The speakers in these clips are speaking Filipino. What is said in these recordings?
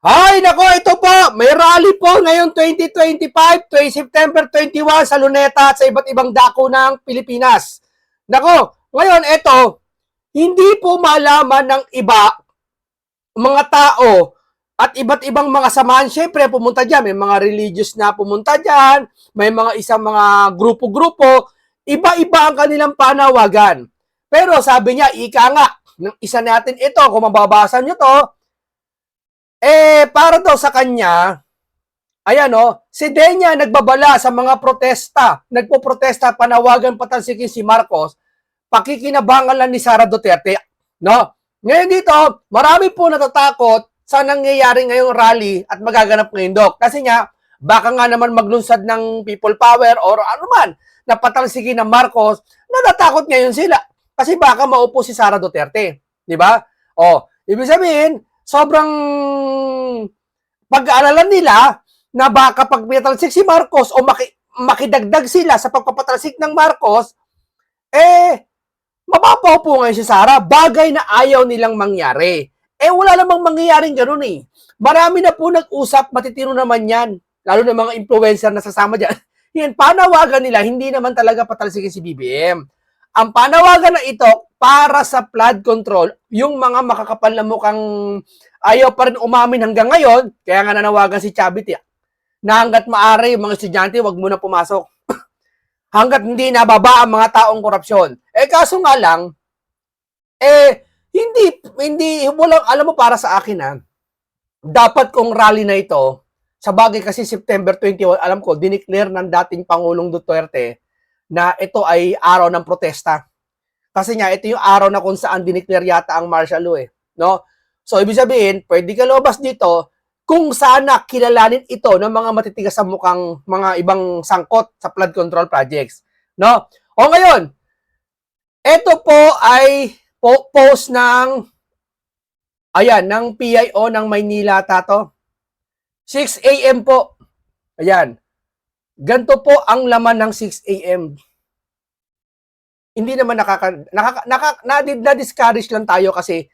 Ay, nako, ito po. May rally po ngayong 2025, 20 September 21 sa Luneta at sa iba't ibang dako ng Pilipinas. Nako, ngayon, ito, hindi po malaman ng iba, mga tao, at iba't ibang mga samahan, syempre pumunta dyan. May mga religious na pumunta dyan, may mga isang mga grupo-grupo, iba-iba ang kanilang panawagan. Pero sabi niya, ika nga, ng isa natin ito, kung mababasa nyo to, eh, para daw sa kanya, ayan o, si Denya nagbabala sa mga protesta, nagpo-protesta, panawagan patansikin si Marcos, pakikinabangan lang ni Sara Duterte. No? Ngayon dito, marami po natatakot sa nangyayari ngayong rally at magaganap ngayon, Dok. Kasi nga, baka nga naman maglunsad ng people power or ano man, na patalsikin ng Marcos, natatakot ngayon sila. Kasi baka maupo si Sara Duterte. Di ba? O, ibig sabihin, sobrang pag-aalalan nila na baka pag pinatalsik si Marcos o maki, makidagdag sila sa pagpapatalsik ng Marcos, eh, mapapaw po ngayon si Sara. Bagay na ayaw nilang mangyari. Eh, wala namang mangyayaring ganun eh. Marami na po nag-usap, matitino naman yan. Lalo na mga influencer na sasama dyan. Yan, panawagan nila, hindi naman talaga patalsikin si BBM. Ang panawagan na ito, para sa flood control, yung mga makakapal na mukhang ayaw pa rin umamin hanggang ngayon, kaya nga nanawagan si Chavit eh, na hanggat maaari, yung mga estudyante, wag muna pumasok. hanggat hindi nababa ang mga taong korupsyon. Eh kaso nga lang, eh, hindi, hindi, walang, alam mo para sa akin ha, dapat kong rally na ito, sa bagay kasi September 21, alam ko, dineclare ng dating Pangulong Duterte na ito ay araw ng protesta. Kasi nga, ito yung araw na kung saan dineclare yata ang martial law eh. No? So, ibig sabihin, pwede ka lumabas dito kung sana kilalanin ito ng mga matitigas sa mukhang mga ibang sangkot sa flood control projects. No? O ngayon, ito po ay po- post ng ayan, ng PIO ng Maynila tato. 6 a.m. po. Ayan. Ganto po ang laman ng 6 a.m. Hindi naman nakaka, nakaka, nakaka na, na discourage lang tayo kasi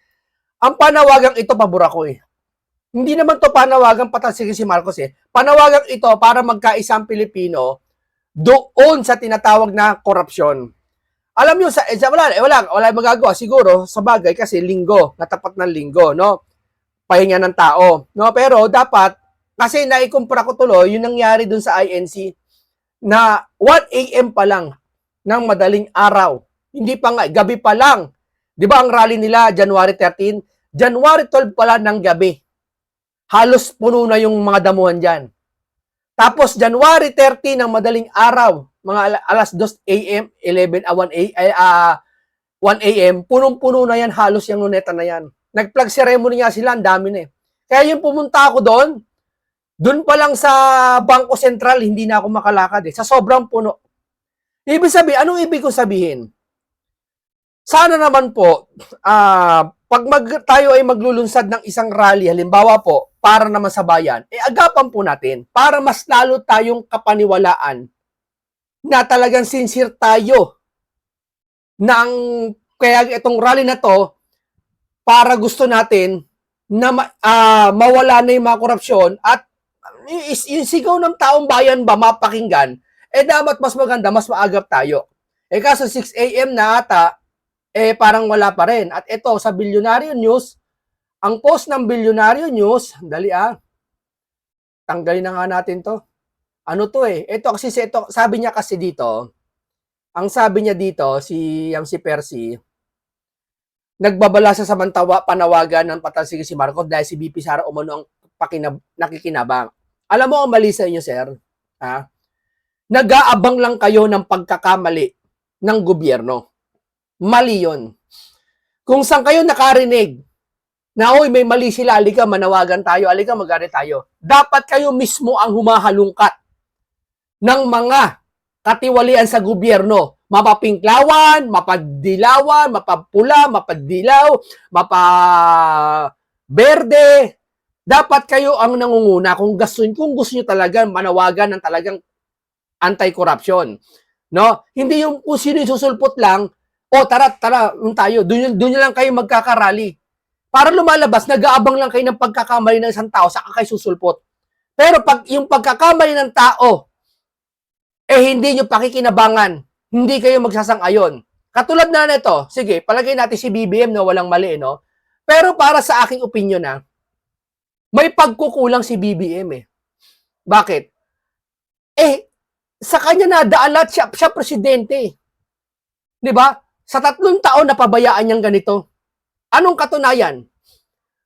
ang panawagang ito pabor ako eh. Hindi naman to panawagang patalsikin si Marcos eh. Panawagang ito para magkaisa ang Pilipino doon sa tinatawag na korupsyon. Alam niyo sa, eh, sa wala, eh, wala, wala magagawa siguro sa bagay kasi linggo, natapat ng linggo, no? Pahinga ng tao, no? Pero dapat kasi naikumpara ko tuloy yung nangyari dun sa INC na 1 a.m. pa lang ng madaling araw. Hindi pa nga, gabi pa lang. Di ba ang rally nila January 13? January 12 pala ng gabi. Halos puno na yung mga damuhan dyan. Tapos January 30 ng madaling araw, mga ala- alas 2 a.m., 11, ah, 1 a.m., 1 a.m., punong-puno na yan, halos yung luneta na yan. Nag-plug ceremony nga sila, ang dami na eh. Kaya yung pumunta ako doon, doon pa lang sa Bangko Sentral, hindi na ako makalakad eh. Sa sobrang puno. Ibig sabihin, anong ibig kong sabihin? Sana naman po, ah, pag mag, tayo ay maglulunsad ng isang rally, halimbawa po, para naman sa bayan, eh agapan po natin para mas lalo tayong kapaniwalaan na talagang sincere tayo ng kaya itong rally na to para gusto natin na ah, mawala na yung mga korupsyon at is, yung sigaw ng taong bayan ba mapakinggan, eh dapat mas maganda, mas maagap tayo. Eh kaso 6 a.m. na ata, eh parang wala pa rin. At ito, sa Bilyonaryo News, ang post ng Bilyonaryo News, dali ah, tanggalin na nga natin to. Ano to eh? Ito kasi si- ito, sabi niya kasi dito, ang sabi niya dito, si yang si Percy, nagbabala sa samantawa panawagan ng patalsik si Marcos dahil si BP Sara umano ang pakinab- nakikinabang. Alam mo ang mali sa inyo, sir? Ha? Nag-aabang lang kayo ng pagkakamali ng gobyerno. Mali yon. Kung saan kayo nakarinig na, oy, may mali sila, alika, manawagan tayo, alika, magari tayo. Dapat kayo mismo ang humahalungkat ng mga katiwalian sa gobyerno. Mapapinklawan, mapadilawan, mapapula, mapadilaw, mapaberde. Dapat kayo ang nangunguna kung gusto, kung gusto nyo talaga manawagan ng talagang anti-corruption. No? Hindi yung kung sino yung susulpot lang, o tara, tara, um, tayo, doon, doon lang kayo magkakarally. para lumalabas, nag-aabang lang kayo ng pagkakamali ng isang tao, saka kayo susulpot. Pero pag yung pagkakamali ng tao, eh hindi nyo pakikinabangan, hindi kayo magsasang-ayon. Katulad na nito, sige, palagay natin si BBM na walang mali, no? Pero para sa aking opinion na, may pagkukulang si BBM eh. Bakit? Eh, sa kanya na daalat siya, siya presidente. eh. 'Di ba? Sa tatlong taon napabayaan niyang ganito. Anong katunayan?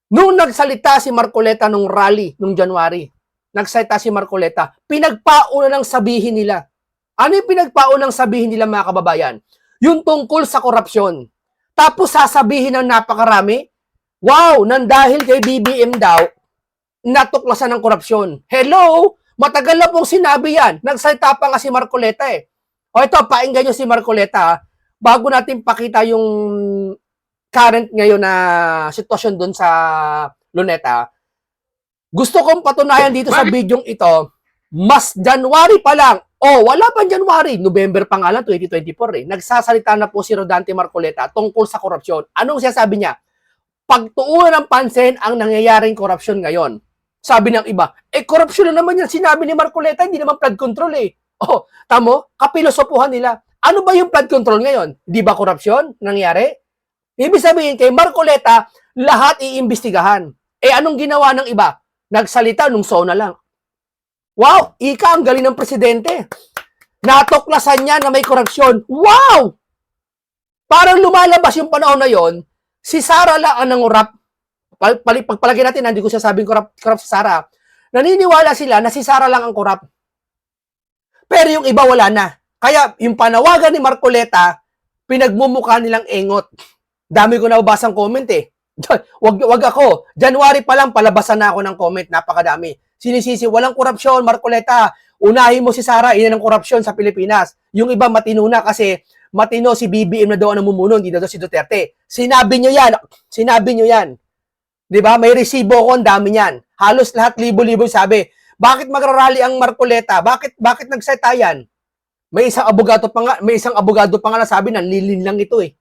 Nung nagsalita si Marcoleta nung rally nung January, nagsalita si Marcoleta, pinagpauna ng sabihin nila. Ano yung pinagpaunang sabihin nila mga kababayan? Yung tungkol sa korupsyon. Tapos sasabihin ng napakarami, wow, nang dahil kay BBM daw, natuklasan ng korupsyon. Hello? Matagal na pong sinabi yan. Nagsalita pa nga si Marcoleta eh. O ito, painggan nyo si Marcoleta ha. Bago natin pakita yung current ngayon na sitwasyon doon sa Luneta. Gusto kong patunayan dito sa bidyong ito, mas January pa lang, oh, wala pa January, November pa nga lang, 2024 eh, nagsasalita na po si Rodante Marcoleta tungkol sa korupsyon. Anong sinasabi niya? Pagtuunan ng pansin ang nangyayaring korupsyon ngayon. Sabi ng iba, eh korupsyon na naman yan, sinabi ni Marcoleta, hindi naman flood control eh. Oh, tamo, kapilosopuhan nila. Ano ba yung flood control ngayon? Di ba korupsyon nangyari? Ibig sabihin kay Marcoleta, lahat iimbestigahan. Eh anong ginawa ng iba? Nagsalita nung SONA lang. Wow! Ika, ang galing ng presidente. Natuklasan niya na may korupsyon. Wow! Parang lumalabas yung panahon na yon, si Sara lang ang nangurap. Pal- Pagpalagay natin, hindi ko sasabing korap, korap si Sara. Naniniwala sila na si Sara lang ang korap. Pero yung iba wala na. Kaya yung panawagan ni Marcoleta, pinagmumukha nilang engot. Dami ko nababasang comment eh. wag, wag ako. January pa lang, palabasan na ako ng comment. Napakadami. Sinisisi, walang korupsyon, Marcoleta. Unahin mo si Sara, ina ng korupsyon sa Pilipinas. Yung iba matino na kasi matino si BBM na daw ang namumuno, hindi na daw si Duterte. Sinabi nyo yan. Sinabi nyo yan. 'Di ba? May resibo ko, ang dami niyan. Halos lahat libo-libo sabi. Bakit magrarally ang Marcoleta? Bakit bakit nagseta yan? May isang abogado pa nga, may isang abogado pa nga na sabi nanlilin lang ito eh.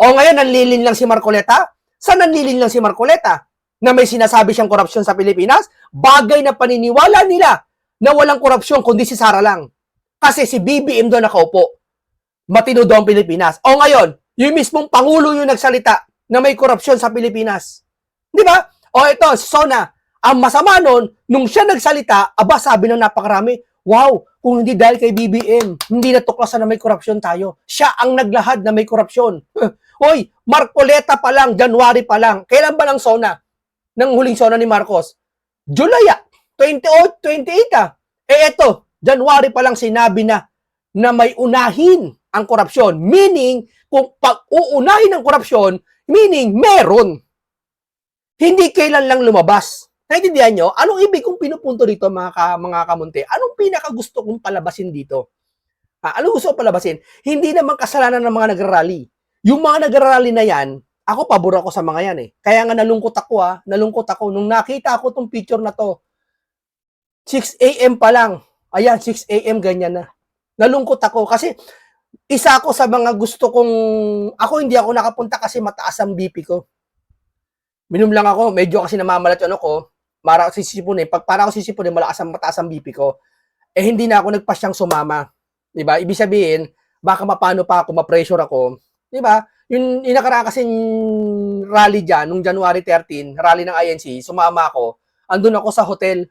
O ngayon nanlilin lang si Marcoleta? Saan nanlilin lang si Marcoleta? Na may sinasabi siyang korupsyon sa Pilipinas? Bagay na paniniwala nila na walang korupsyon kundi si Sara lang. Kasi si BBM doon nakaupo. Matino daw ang Pilipinas. O ngayon, yung mismong Pangulo yung nagsalita na may korupsyon sa Pilipinas. Di ba? O ito, si Sona, ang masama nun, nung siya nagsalita, aba sabi ng napakarami, wow, kung hindi dahil kay BBM, hindi natuklasan na may korupsyon tayo. Siya ang naglahad na may korupsyon. Hoy, Marcoleta pa lang, January pa lang. Kailan ba lang Sona? Nang huling Sona ni Marcos? July ah. 28, 28 ah. Eh eto, January pa lang sinabi na na may unahin ang korupsyon. Meaning, kung pag-uunahin ang korupsyon, meaning meron. Hindi kailan lang lumabas. Naintindihan nyo? Anong ibig kong pinupunto dito mga, ka, mga kamunti? Anong pinaka gusto kong palabasin dito? Ah, ano gusto kong palabasin? Hindi naman kasalanan ng mga nagrarally. Yung mga nagrarally na yan, ako pabor ako sa mga yan eh. Kaya nga nalungkot ako ah, nalungkot ako nung nakita ko tong picture na to. 6 a.m. pa lang. Ayan, 6 a.m. ganyan na. Nalungkot ako kasi isa ako sa mga gusto kong ako hindi ako nakapunta kasi mataas ang BP ko. Minom lang ako, medyo kasi namamalat yung ano ko, para ako sisipunin. Pag para ako sisipunin, malakas ang mataas ang BP ko. Eh hindi na ako nagpasyang sumama. 'Di ba? Ibig sabihin, baka mapano pa ako, ma-pressure ako. 'Di ba? Yung inakaraan kasing rally diyan nung January 13, rally ng INC, sumama ako. Andun ako sa hotel.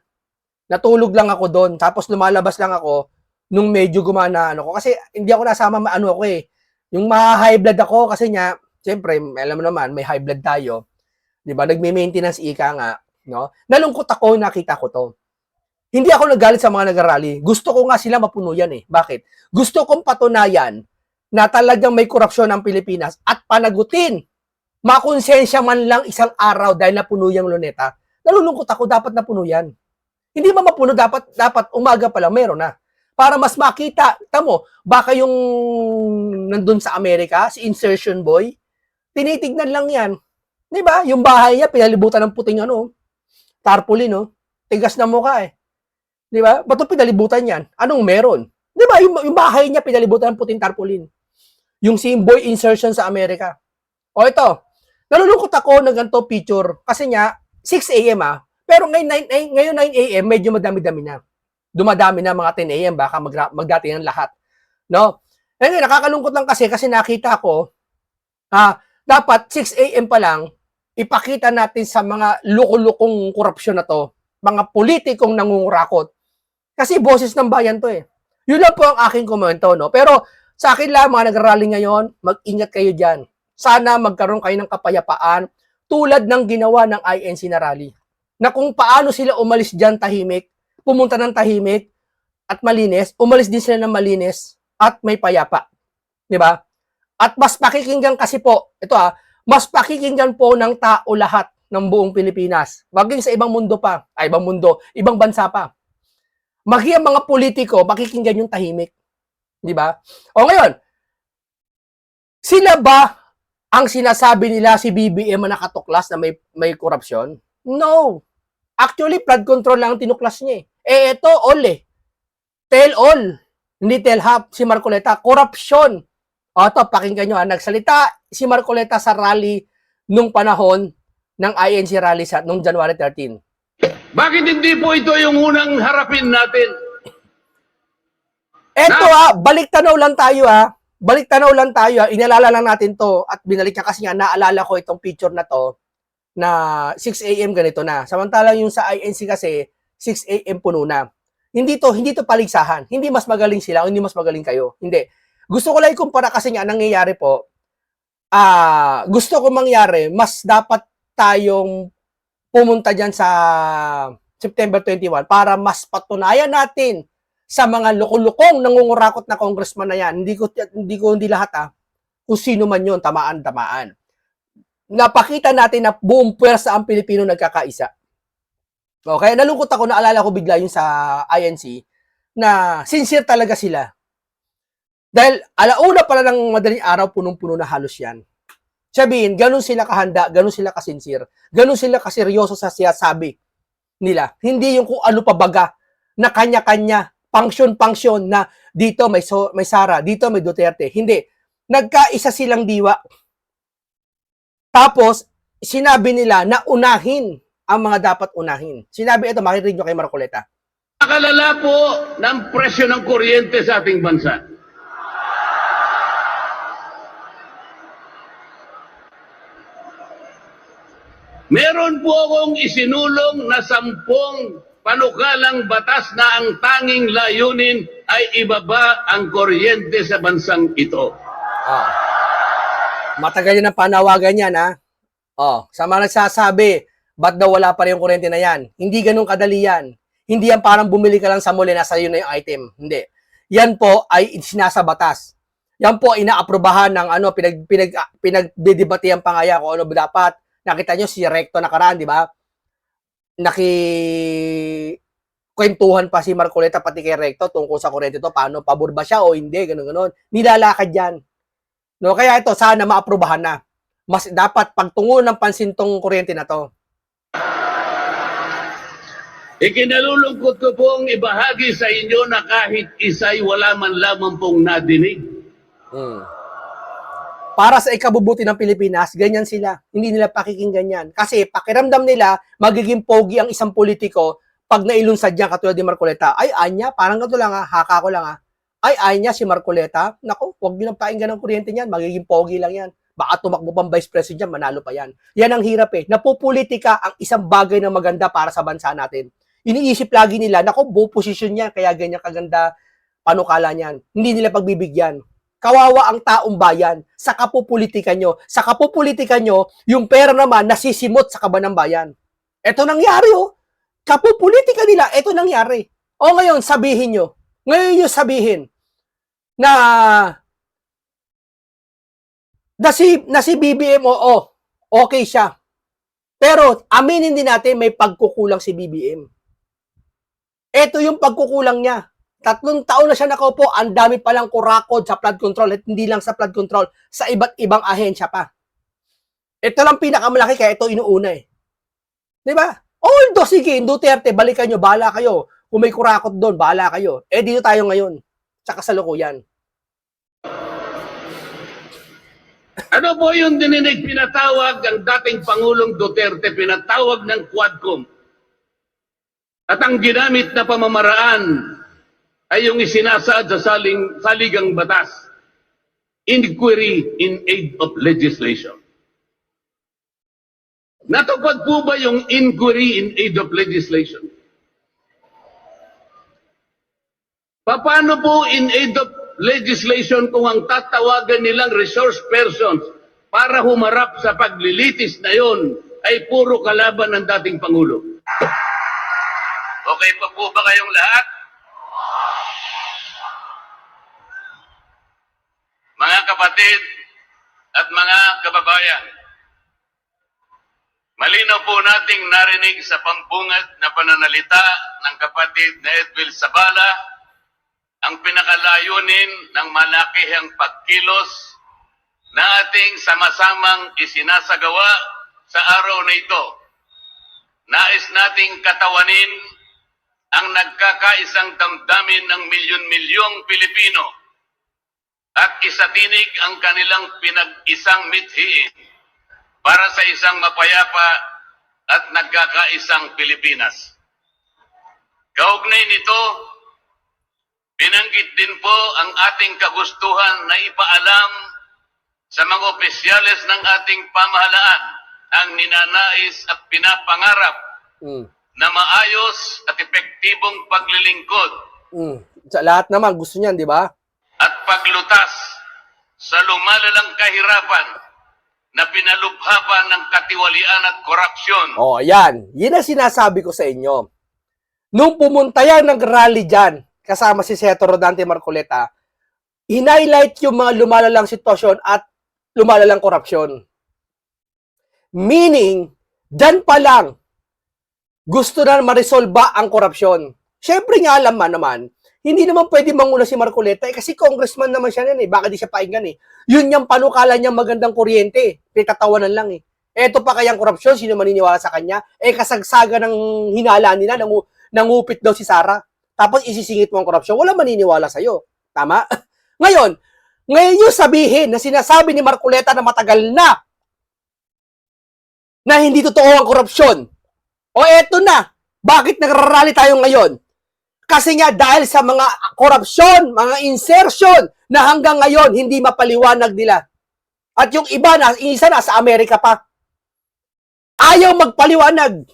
Natulog lang ako doon. Tapos lumalabas lang ako nung medyo gumana ano ko kasi hindi ako nasama ano ako eh. Yung ma-high blood ako kasi nga, siyempre, alam mo naman, may high blood tayo. 'Di ba? Nagme-maintenance ika nga, no? Nalungkot ako nakita ko 'to. Hindi ako nagalit sa mga nag-rally. Gusto ko nga sila mapuno yan eh. Bakit? Gusto kong patunayan na talagang may korupsyon ang Pilipinas at panagutin. Makonsensya man lang isang araw dahil napuno yung luneta. Nalulungkot ako, dapat napuno yan. Hindi man mapuno, dapat, dapat umaga pa lang, meron na. Para mas makita, tamo, baka yung nandun sa Amerika, si insertion boy, tinitignan lang yan. Di ba? Yung bahay niya, pinalibutan ng puting ano, tarpaulin, no? Tigas na mukha eh. Di ba? Ba't pinalibutan yan? Anong meron? Di ba? Yung, yung bahay niya, pinalibutan ng puting tarpaulin. Yung simboy insertion sa Amerika. O ito, nalulungkot ako ng ganito picture kasi nga 6 a.m. ah. Pero ngayon 9, eh, ngayon 9 a.m. medyo madami-dami na. Dumadami na mga 10 a.m. baka mag, magdating ang lahat. No? Ngayon, nakakalungkot lang kasi kasi nakita ko ah dapat 6 a.m. pa lang ipakita natin sa mga lukulukong korupsyon na to, mga politikong nangungurakot. Kasi boses ng bayan to eh. Yun lang po ang aking komento, no? Pero sa akin lang, mga nagrally ngayon, mag-ingat kayo dyan. Sana magkaroon kayo ng kapayapaan tulad ng ginawa ng INC na rally. Na kung paano sila umalis dyan tahimik, pumunta ng tahimik at malinis, umalis din sila ng malinis at may payapa. Di ba? At mas pakikinggan kasi po, ito ah, mas pakikinggan po ng tao lahat ng buong Pilipinas. Wag sa ibang mundo pa, ay ibang mundo, ibang bansa pa. Magi ang mga politiko, pakikinggan yung tahimik. Di ba? O ngayon, sila ba ang sinasabi nila si BBM na nakatuklas na may, may korupsyon? No. Actually, flood control lang ang tinuklas niya eh. Eh, ito, all eh. Tell all. Hindi tell half si Marcoleta. Korupsyon. O, ito, pakinggan nyo ha. Nagsalita si Marcoleta sa rally nung panahon ng INC rally sa nung January 13. Bakit hindi po ito yung unang harapin natin? Eto ha, balik tanaw lang tayo ha. Balik tanaw lang tayo ha. Inalala lang natin to at binalik niya kasi nga naalala ko itong picture na to na 6 a.m. ganito na. Samantalang yung sa INC kasi 6 a.m. puno na. Hindi to, hindi to paligsahan. Hindi mas magaling sila o hindi mas magaling kayo. Hindi. Gusto ko lang ikumpara kasi nga nangyayari po. Ah, gusto ko mangyari, mas dapat tayong pumunta diyan sa September 21 para mas patunayan natin sa mga lukulukong nangungurakot na congressman na yan. Hindi ko hindi ko hindi lahat ah. Kung sino man 'yon, tamaan tamaan. Napakita natin na buong puwersa ang Pilipino nagkakaisa. Okay, nalungkot ako naalala ko bigla yung sa INC na sincere talaga sila. Dahil alauna pala ng madaling araw, punong-puno na halos yan. Sabihin, ganun sila kahanda, ganun sila kasincere, ganun sila kaseryoso sa siyasabi nila. Hindi yung kung ano pa baga na kanya-kanya, pangsyon-pangsyon na dito may, so, may Sara, dito may Duterte. Hindi. Nagkaisa silang diwa. Tapos, sinabi nila na unahin ang mga dapat unahin. Sinabi ito, makinig nyo kay Marcoleta. Nakalala po ng presyo ng kuryente sa ating bansa. Meron po akong isinulong na sampung panukalang batas na ang tanging layunin ay ibaba ang kuryente sa bansang ito. Oh. Matagal yun ang panawagan yan, ha? Oh, sa mga nagsasabi, ba't daw wala pa rin yung kuryente na yan? Hindi ganun kadali yan. Hindi yan parang bumili ka lang sa muli, nasa yun na yung item. Hindi. Yan po ay sinasa batas. Yan po inaaprobahan ng ano, pinag, pinag, pinagdidebatihan pa nga yan kung ano dapat. Nakita nyo si Recto nakaraan, di ba? Naki kwentuhan pa si Marcoleta pati kay Recto tungkol sa kuryente to, paano, pabor ba siya o hindi, ganun ganon Nilalakad yan. No, kaya ito, sana maaprubahan na. Mas dapat pagtungo ng pansin tong kuryente na to. Ikinalulungkot ko pong ibahagi sa inyo na kahit isa'y wala man lamang pong nadinig. Mm. Para sa ikabubuti ng Pilipinas, ganyan sila. Hindi nila pakikinggan yan. Kasi pakiramdam nila, magiging pogi ang isang politiko pag nailunsad niya katulad ni Marcoleta. Ay, anya, parang ganito lang ha, haka ko lang ha. Ay, anya si Marcoleta. Nako, huwag niyo pakinggan ng kuryente niyan. Magiging pogi lang yan. Baka tumakbo pang vice president, manalo pa yan. Yan ang hirap eh. Napupolitika ang isang bagay na maganda para sa bansa natin. Iniisip lagi nila, nako, buo posisyon niya, kaya ganyan kaganda panukala niyan. Hindi nila pagbibigyan. Kawawa ang taong bayan sa kapupolitika nyo. Sa kapupolitika nyo, yung pera naman nasisimot sa kaban ng bayan. Ito nangyari oh. Kapupolitika nila, ito nangyari. O ngayon, sabihin nyo. Ngayon nyo sabihin na na si, na si BBM, oo, okay siya. Pero aminin din natin may pagkukulang si BBM. Ito yung pagkukulang niya. Tatlong taon na siya nakaupo, ang dami palang kurakod sa flood control at hindi lang sa flood control, sa iba't ibang ahensya pa. Ito lang pinakamalaki kaya ito inuuna eh. Di ba? Although, sige, Duterte, balikan nyo, bahala kayo. Kung may kurakot doon, bahala kayo. Eh, dito tayo ngayon. Sa kasalukuyan. Ano po yung dininig pinatawag ang dating Pangulong Duterte, pinatawag ng Quadcom? At ang ginamit na pamamaraan ay yung isinasaad sa saling, saligang batas. Inquiry in aid of legislation. Natupad po ba yung inquiry in aid of legislation? Paano po in aid of legislation kung ang tatawagan nilang resource persons para humarap sa paglilitis na yon ay puro kalaban ng dating Pangulo? Okay pa po ba kayong lahat? Mga kapatid at mga kababayan, malinaw po nating narinig sa pambungad na pananalita ng kapatid na Edwil Sabala ang pinakalayunin ng malakihang pagkilos na ating sama-samang isinasagawa sa araw na ito. Nais nating katawanin ang nagkakaisang damdamin ng milyon-milyong Pilipino at isatinig ang kanilang pinag-isang mithiin para sa isang mapayapa at nagkakaisang Pilipinas. Kaugnay nito, Binanggit din po ang ating kagustuhan na ipaalam sa mga opisyales ng ating pamahalaan ang ninanais at pinapangarap Mm. na maayos at epektibong paglilingkod Mm. Sa lahat naman, gusto niyan, di ba? At paglutas sa lumalalang kahirapan na pinalubha pa ng katiwalian at korupsyon. Oh, yan. Yun ang sinasabi ko sa inyo. Nung pumunta yan nag-rally dyan, kasama si Senator Rodante Marcoleta, in-highlight yung mga lumalalang sitwasyon at lumalalang korupsyon. Meaning, dyan pa lang, gusto na marisolba ang korupsyon. Siyempre nga alam man naman, hindi naman pwede manguna si Marcoleta eh, kasi congressman naman siya yan eh. Baka di siya painggan eh. Yun yung panukala niya magandang kuryente. Pinatatawanan lang eh. Eto pa kayang korupsyon, sino maniniwala sa kanya? Eh kasagsaga ng hinala nila, nangu, nangupit daw si Sara. Tapos isisingit mo ang korupsyon, wala maniniwala sa'yo. Tama? Ngayon, ngayon yung sabihin na sinasabi ni Marcoleta na matagal na na hindi totoo ang korupsyon. O eto na, bakit nagrarally tayo ngayon? Kasi nga dahil sa mga korupsyon, mga insertion na hanggang ngayon hindi mapaliwanag nila. At yung iba na, isa na sa Amerika pa. Ayaw magpaliwanag.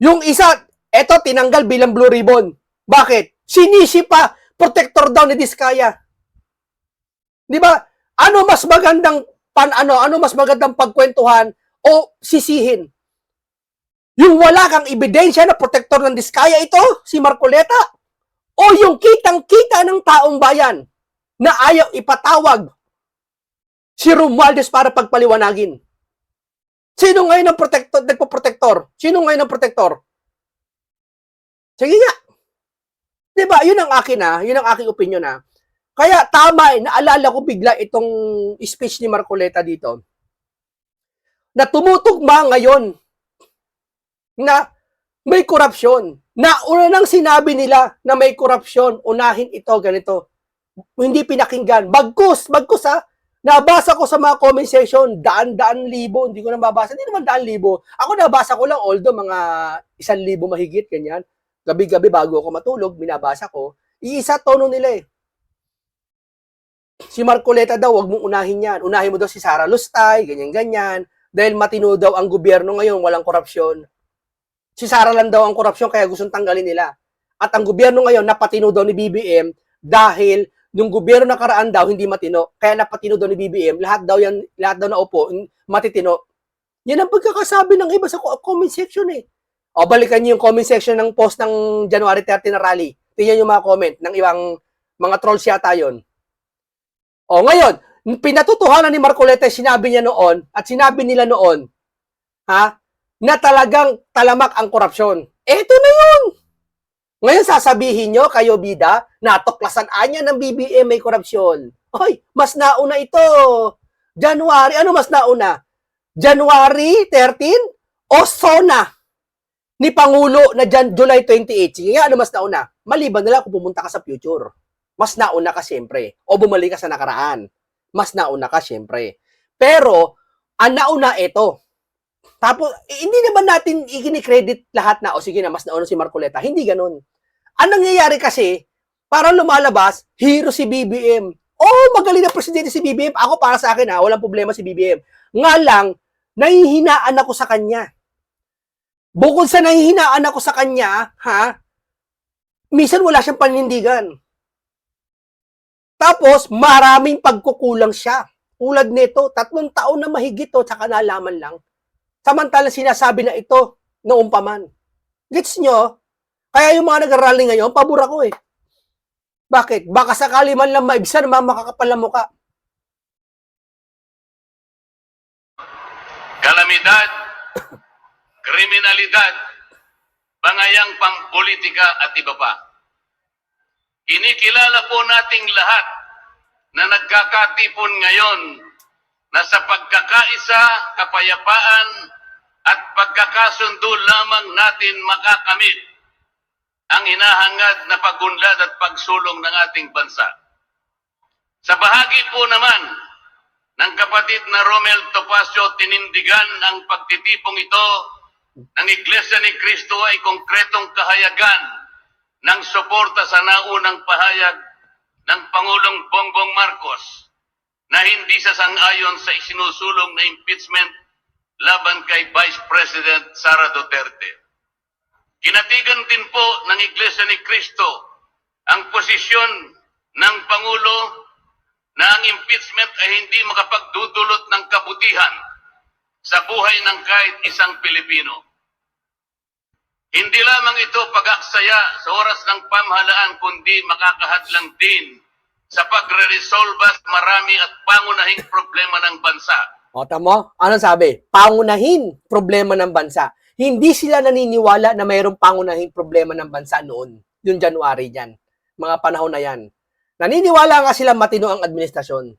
Yung isa, eto tinanggal bilang blue ribbon. Bakit? Sinisi pa, protector daw ni Diskaya. Di ba? Ano mas magandang pan ano, ano mas magandang pagkwentuhan o sisihin? Yung wala kang ebidensya na protector ng Diskaya ito, si Marcoleta, o yung kitang-kita ng taong bayan na ayaw ipatawag si Romualdez para pagpaliwanagin. Sino ngayon ang protector, nagpo-protector? Sino ngayon ang protector? Sige nga. 'Di ba? Yun ang akin ah, yun ang aking opinion ah. Kaya tama eh, naalala ko bigla itong speech ni Marcoleta dito. Na tumutugma ngayon na may korupsyon. Na una nang sinabi nila na may korupsyon, unahin ito, ganito. Hindi pinakinggan. Bagkus, bagkus ha. Nabasa ko sa mga comment section, daan-daan libo. Hindi ko na mabasa. Hindi naman daan libo. Ako nabasa ko lang, although mga isang libo mahigit, ganyan. Gabi-gabi bago ako matulog, binabasa ko. Iisa tono nila eh. Si Marcoleta daw, wag mong unahin yan. Unahin mo daw si Sara Lustay, ganyan-ganyan. Dahil matino daw ang gobyerno ngayon, walang korupsyon. Si Sara lang daw ang korupsyon, kaya gustong tanggalin nila. At ang gobyerno ngayon, napatino daw ni BBM dahil yung gobyerno nakaraan daw hindi matino, kaya napatino daw ni BBM, lahat daw yan, lahat daw na upo, matitino. Yan ang pagkakasabi ng iba sa co- comment section eh. O balikan niyo yung comment section ng post ng January 30 na rally. Tingnan yung mga comment ng ibang mga trolls yata yun. O ngayon, pinatutuhanan ni Marcoleta sinabi niya noon at sinabi nila noon, ha, na talagang talamak ang korupsyon. Eto na yun. Ngayon sasabihin nyo, kayo bida, natuklasan anya ng BBM may korupsyon. Hoy, mas nauna ito. January, ano mas nauna? January 13 o SONA ni Pangulo na Jan July 28. Sige nga, ano mas nauna? Maliban nila kung pumunta ka sa future. Mas nauna ka siyempre. O bumalik ka sa nakaraan. Mas nauna ka, syempre. Pero, ang nauna ito. Tapos, eh, hindi naman natin ikini-credit lahat na, o sige na, mas nauna si Marcoleta. Hindi ganun. Ang nangyayari kasi, parang lumalabas, hero si BBM. Oh, magaling na presidente si BBM. Ako para sa akin ha, walang problema si BBM. Nga lang, nahihinaan ako sa kanya. Bukod sa nahihinaan ako sa kanya, ha, minsan wala siyang panindigan. Tapos, maraming pagkukulang siya. Tulad nito, tatlong taon na mahigit to, tsaka nalaman lang. Samantala sinasabi na ito, noong pa man. Gets nyo? Kaya yung mga nag-rally ngayon, pabor ako eh. Bakit? Baka sakali man lang maibsan, mga makakapal na muka. kalamidad, kriminalidad, bangayang pampolitika at iba pa. Kinikilala po nating lahat na nagkakatipon ngayon na sa pagkakaisa, kapayapaan at pagkakasundo lamang natin makakamit ang hinahangad na pagunlad at pagsulong ng ating bansa. Sa bahagi po naman ng kapatid na Romel Topacio tinindigan ang pagtitipong ito ng Iglesia ni Cristo ay konkretong kahayagan ng suporta sa naunang pahayag ng Pangulong Bongbong Marcos na hindi sasang-ayon sa isinusulong na impeachment laban kay Vice President Sara Duterte. Kinatigan din po ng Iglesia ni Cristo ang posisyon ng Pangulo na ang impeachment ay hindi makapagdudulot ng kabutihan sa buhay ng kahit isang Pilipino. Hindi lamang ito pag-aksaya sa oras ng pamahalaan kundi makakahadlang din sa pagre-resolve sa marami at pangunahing problema ng bansa. O, tamo? Ano sabi? Pangunahin problema ng bansa. Hindi sila naniniwala na mayroong pangunahing problema ng bansa noon. Yung January yan. Mga panahon na yan. Naniniwala nga sila matino ang administrasyon.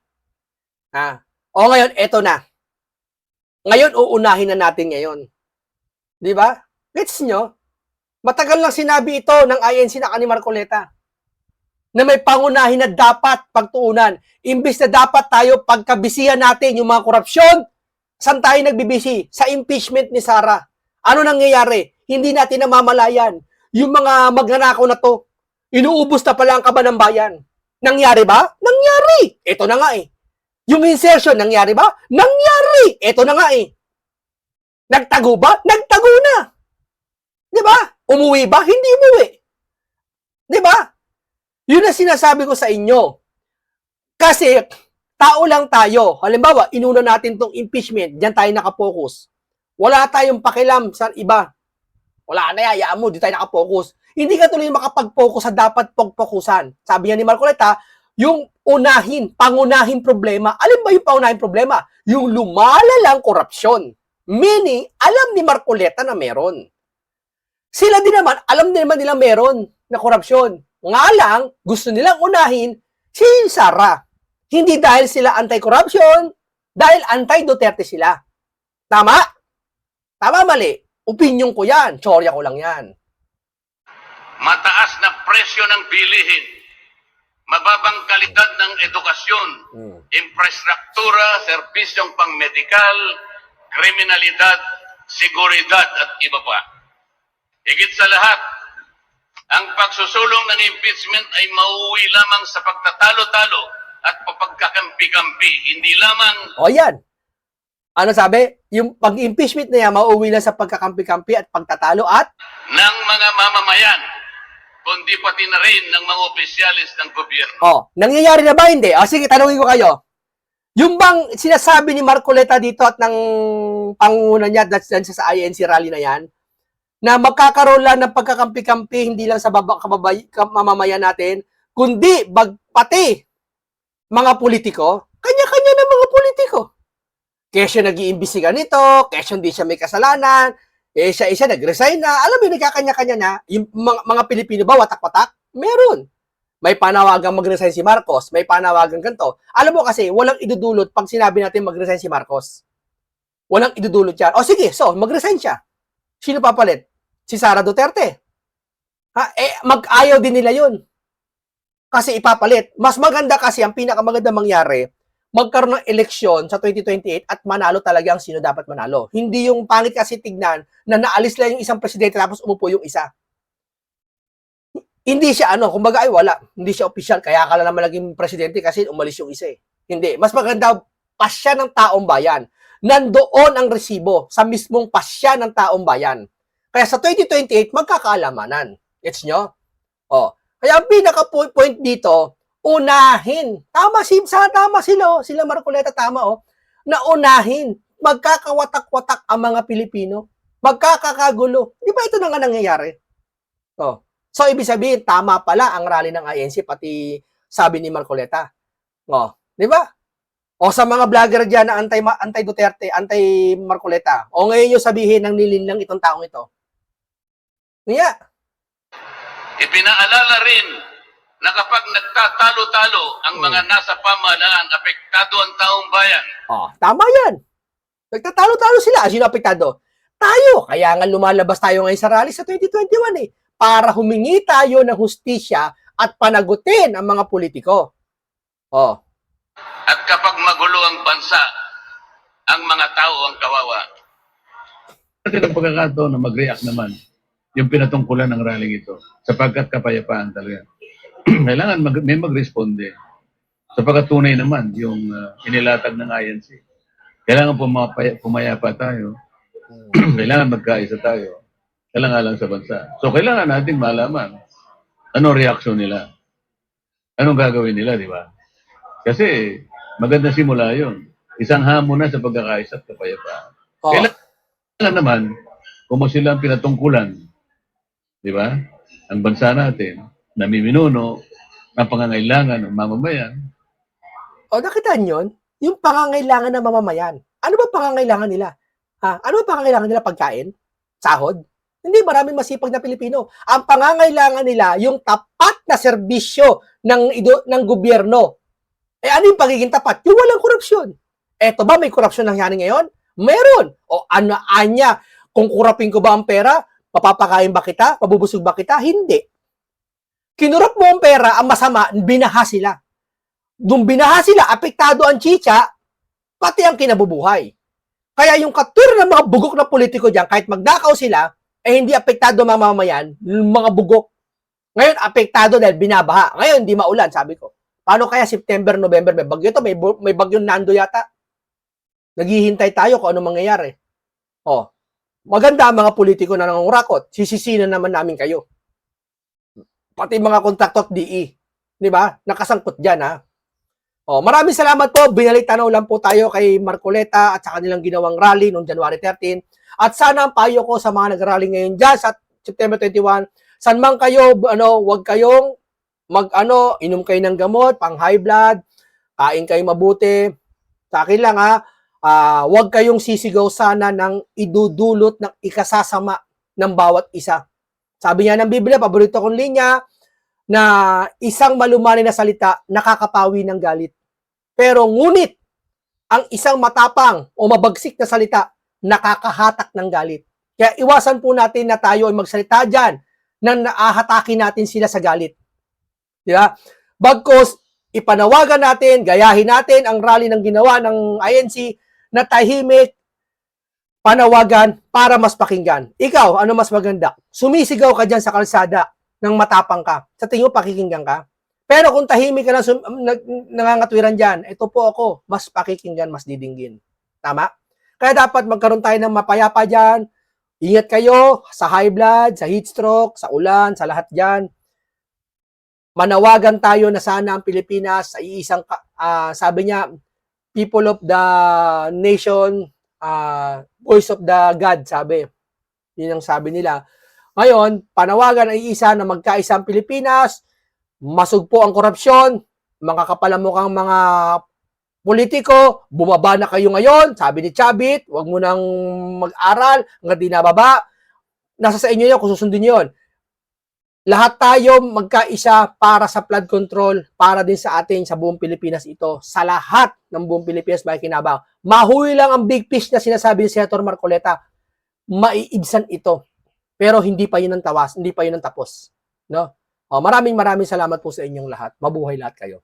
Ha? O ngayon, eto na. Ngayon, uunahin na natin ngayon. Di ba? Gets nyo? Matagal lang sinabi ito ng INC na ni Marcoleta na may pangunahin na dapat pagtuunan. Imbis na dapat tayo pagkabisihan natin yung mga korupsyon, saan tayo nagbibisi? Sa impeachment ni Sara. Ano nangyayari? Hindi natin namamalayan. Yung mga magnanakaw na to, inuubos na pala ang kaba ng bayan. Nangyari ba? Nangyari! Ito na nga eh. Yung insertion, nangyari ba? Nangyari! Ito na nga eh. Nagtago ba? Nagtago na! Di ba? Umuwi ba? Hindi umuwi. Di ba? Yun ang sinasabi ko sa inyo. Kasi, tao lang tayo. Halimbawa, inuna natin tong impeachment. Diyan tayo nakapokus. Wala tayong pakialam sa iba. Wala na, hayaan mo, di tayo nakapokus. Hindi ka tuloy makapag-focus sa dapat pagpokusan. Sabi niya ni Marcoleta, yung unahin, pangunahin problema. Alin ba yung pangunahin problema? Yung lumalalang korupsyon. Meaning, alam ni Marcoleta na meron. Sila din naman, alam din naman nila meron na korupsyon. Nga lang, gusto nilang unahin si Sara. Hindi dahil sila anti-corruption, dahil anti-Duterte sila. Tama? Tama mali. Opinion ko yan. Chorya ko lang yan. Mataas na presyo ng bilihin, mababang kalidad ng edukasyon, Mm. infrastruktura, serbisyong pangmedikal, kriminalidad, seguridad at iba pa. Higit sa lahat, ang pagsusulong ng impeachment ay mauwi lamang sa pagtatalo-talo at papagkakampi-kampi, hindi lamang O yan. Ano sabi? Yung pag-impeachment na yan, mauwi lang sa pagkakampi-kampi at pagtatalo at ng mga mamamayan, kundi pati na rin ng mga opisyalis ng gobyerno. Oh, nangyayari na ba hindi? O sige, tanungin ko kayo. Yung bang sinasabi ni Marcoleta dito at ng pangunguna niya dyan sa INC rally na yan, na magkakaroon lang ng pagkakampi-kampi hindi lang sa baba, kababay, ka- mamamayan natin, kundi bag, pati mga politiko, kanya-kanya ng mga politiko. Kesyo nag-iimbisiga nito, kesyo hindi siya may kasalanan, eh siya isa nag-resign na, alam mo, nagkakanya-kanya na, yung mga, mga Pilipino ba, watak-watak? Meron. May panawagang mag-resign si Marcos, may panawagang ganito. Alam mo kasi, walang idudulot pag sinabi natin mag-resign si Marcos. Walang idudulot yan. O sige, so, mag-resign siya. Sino papalit? Si Sara Duterte. Ha? Eh, mag-ayaw din nila yun. Kasi ipapalit. Mas maganda kasi, ang pinakamaganda mangyari, magkaroon ng eleksyon sa 2028 at manalo talaga ang sino dapat manalo. Hindi yung pangit kasi tignan na naalis lang yung isang presidente tapos umupo yung isa. Hindi siya ano, kumbaga ay wala, hindi siya official, kaya ka lang naman naging presidente kasi umalis yung isa eh. Hindi, mas maganda pasya ng taong bayan. Nandoon ang resibo sa mismong pasya ng taong bayan. Kaya sa 2028, magkakaalamanan. Gets nyo? Oh. Kaya ang pinaka-point dito, unahin. Tama si sa tama sila, oh. sila Marcoleta tama oh. Na unahin, magkakawatak-watak ang mga Pilipino. Magkakakagulo. Di ba ito na nga nangyayari? Oh. So ibig sabihin tama pala ang rally ng INC pati sabi ni Marcoleta. Oh, di ba? O sa mga vlogger diyan na anti anti Duterte, anti Marcoleta. O ngayon yung sabihin ng nilinlang itong taong ito. Kaya, Ipinaalala rin na kapag nagtatalo-talo ang mga nasa pamahalaan, apektado ang taong bayan. Oh, tama yan. Nagtatalo-talo sila. Sino apektado? Tayo. Kaya nga lumalabas tayo ngayon sa rally sa 2021 eh. Para humingi tayo ng hustisya at panagutin ang mga politiko. Oh. At kapag magulo ang bansa, ang mga tao ang kawawa. natin ang pagkakataon na mag-react naman yung pinatungkulan ng rally ito sapagkat kapayapaan talaga. Kailangan mag, may mag-responde sapagkat tunay naman yung uh, inilatag ng INC. Kailangan pumapaya, pumayapa tayo. kailangan magkaisa tayo. Kailangan lang sa bansa. So kailangan natin malaman anong reaksyon nila. Anong gagawin nila, di ba? Kasi maganda simula yun. Isang hamon na sa pagkakaisa at kapayapaan. Oh. Kailan- kailangan naman, kung sila ang pinatungkulan, di ba? Ang bansa natin, namiminuno, ang pangangailangan ng mamamayan, O, nakita nyo? Yung pangangailangan ng mamamayan. Ano ba pangangailangan nila? Ha? Ano ba pangangailangan nila pagkain? Sahod? Hindi, maraming masipag na Pilipino. Ang pangangailangan nila, yung tapat na serbisyo ng, ido, ng gobyerno. Eh, ano yung pagiging tapat? Yung walang korupsyon. Eto ba, may korupsyon nangyari ngayon? Meron. O ano, anya, kung kurapin ko ba ang pera, mapapakain ba kita? Mabubusog ba kita? Hindi. Kinurap mo ang pera, ang masama, binaha sila. Nung binaha sila, apektado ang chicha, pati ang kinabubuhay. Kaya yung katur ng mga bugok na politiko dyan, kahit magdakaw sila, eh hindi apektado mga mamamayan, yung mga bugok. Ngayon, apektado dahil binabaha. Ngayon, hindi maulan, sabi ko. Paano kaya September, November, may bagyo to, may, may bagyong nando yata. Naghihintay tayo kung ano mangyayari. Oh, maganda mga politiko na nangungurakot. Sisisinan naman namin kayo. Pati mga kontrakto at DE. Di ba? Nakasangkot dyan, ha? Oh, maraming salamat po. Binalik tanaw lang po tayo kay Marcoleta at sa kanilang ginawang rally noong January 13. At sana ang payo ko sa mga nag-rally ngayon dyan sa September 21, saan man kayo, ano, wag kayong mag, ano, inom kayo ng gamot, pang high blood, kain kayo mabuti. Sa akin lang, ha, ah, wag kayong sisigaw sana ng idudulot ng ikasasama ng bawat isa. Sabi niya ng Biblia, paborito kong linya, na isang malumani na salita nakakapawi ng galit. Pero ngunit, ang isang matapang o mabagsik na salita nakakahatak ng galit. Kaya iwasan po natin na tayo ay magsalita dyan na naahatakin natin sila sa galit. Di ba? Bagkos, ipanawagan natin, gayahin natin ang rally ng ginawa ng INC na tahimik, panawagan para mas pakinggan. Ikaw, ano mas maganda? Sumisigaw ka dyan sa kalsada ng matapang ka. Sa tingin mo, pakikinggan ka? Pero kung tahimik ka na sum- nangangatwiran dyan, ito po ako, mas pakikinggan, mas didinggin. Tama? Kaya dapat magkaroon tayo ng mapayapa dyan. Ingat kayo sa high blood, sa heat stroke, sa ulan, sa lahat dyan. Manawagan tayo na sana ang Pilipinas ay isang, ah, sabi niya, people of the nation, ah, voice of the God, sabi. Yun ang sabi nila. Ngayon, panawagan ay isa na magkaisang Pilipinas, masugpo ang korupsyon, mga kapalamukhang mga politiko, bumaba na kayo ngayon, sabi ni Chabit, wag mo nang mag-aral, hanggang di nababa. Nasa sa inyo yun kung susundin yun. Lahat tayo magkaisa para sa flood control, para din sa ating sa buong Pilipinas ito. Sa lahat ng buong Pilipinas may kinabang. Mahuwi lang ang big fish na sinasabi ni Senator Marcoleta. Maiigsan ito. Pero hindi pa yun ang tawas, hindi pa yun ang tapos. No? O, maraming maraming salamat po sa inyong lahat. Mabuhay lahat kayo.